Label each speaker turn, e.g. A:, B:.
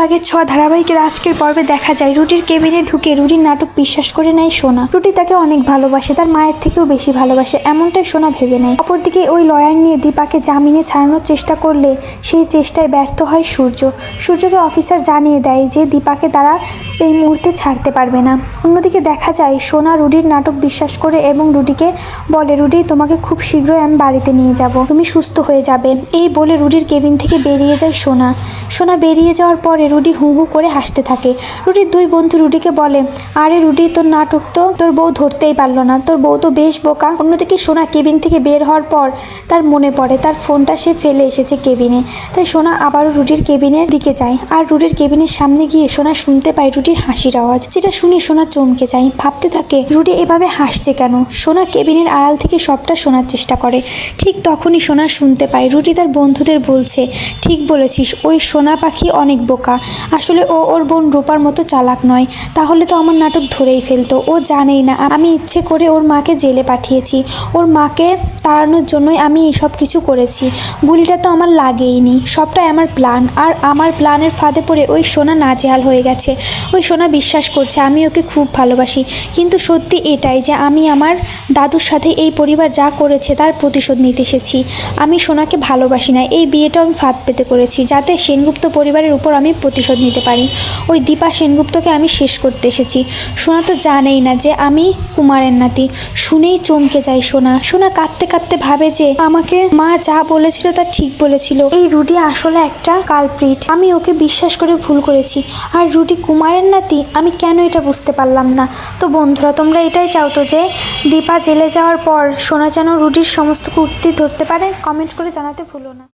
A: অনুরাগের ছোঁয়া ধারাবাহিকের আজকের পর্বে দেখা যায়। রুটির কেবিনে ঢুকে রুটির নাটক বিশ্বাস করে নেয় সোনা। রুটি তাকে অনেক ভালোবাসে, তার মায়ের থেকেও বেশি ভালোবাসে, এমনটাই সোনা ভেবে নেয়। অপরদিকে ওই লয়ার নিয়ে দীপাকে জামিনে ছাড়ানোর চেষ্টা করলে সেই চেষ্টায় ব্যর্থ হয় সূর্য। সূর্যকে অফিসার জানিয়ে দেয় যে দীপাকে তারা এই মুহূর্তে ছাড়তে পারবে না। অন্যদিকে দেখা যায়, সোনা রুডির নাটক বিশ্বাস করে এবং রুডিকে বলে রুডি তোমাকে খুব শীঘ্রই আমি বাড়িতে নিয়ে যাব। তুমি সুস্থ হয়ে যাবে। এই বলে রুডির কেবিন থেকে বেরিয়ে যায় সোনা। সোনা বেরিয়ে যাওয়ার পরে রুডি হু হু করে হাসতে থাকে। রুডির দুই বন্ধু রুডিকে বলে, আরে রুডি, তোর নাটক তো তোর বউ ধরতেই পারল না। তোর বউ তো বেশ বোকা। অন্যদিকে সোনা কেবিন থেকে বের হওয়ার পর তার মনে পড়ে, তার ফোনটা সে ফেলে এসেছে কেবিনে। তাই সোনা আবারও রুডির কেবিনের দিকে যায়। আর রুডির কেবিনের সামনে গিয়ে সোনা শুনতে পায় রুডির হাসির আওয়াজ। যেটা শুনে সোনা চমকে যায়, ভাবতে থাকে, রুডি এভাবে হাসছে কেন? সোনা কেবিনের আড়াল থেকে সবটা শোনার চেষ্টা করে। ঠিক তখনই সোনা শুনতে পায় রুটি তার বন্ধুদের বলছে, ঠিক বলেছিস, ওই সোনা পাখি অনেক বোকা আসলে ও ওর বোন রূপার মতো চালাক নয়। তাহলে তো আমার নাটক ধরেই ফেলতো। ও জানেই না। আমি ইচ্ছে করে ওর মাকে জেলে পাঠিয়েছি। ওর মাকে তাড়ানোর জন্যই আমি এসব কিছু করেছি। গুলিটা তো আমার লাগেইনি সবটাই আমার প্ল্যান। আর আমার প্ল্যানের ফাঁদে পড়ে ওই সোনা নাজেহাল হয়ে গেছে। ওই সোনা বিশ্বাস করছে, আমি ওকে খুব ভালোবাসি। কিন্তু সত্যি এটাই যে আমি আমার দাদুর সাথে এই পরিবার যা করেছে তার প্রতিশোধ নিতে এসেছি। আমি সোনাকে ভালোবাসি না। এই বিয়েটাও আমি ফাঁদ পেতে করেছি। যাতে সেনগুপ্ত পরিবারের উপর আমি প্রতিশোধ নিতে পারি। ওই দীপা সেনগুপ্তকে আমি শেষ করতে এসেছি। সোনা তো জানেই না যে আমি কুমারের নাতি। শুনেই চমকে যায় সোনা। সোনা কাঁদতে কাঁদতে ভাবে যে আমাকে মা যা বলেছিল তা ঠিক বলেছিল। এই রুটি আসলে একটা কালপ্রিট। আমি ওকে বিশ্বাস করে ভুল করেছি। আর রুটি কুমারের নাতি? আমি কেন এটা বুঝতে পারলাম না? তো বন্ধুরা, তোমরা এটাই চাও তো যে দীপা জেলে যাওয়ার পর সোনা যেন রুটির সমস্ত কুর্তি ধরতে পারে? কমেন্ট করে জানাতে ভুলো না।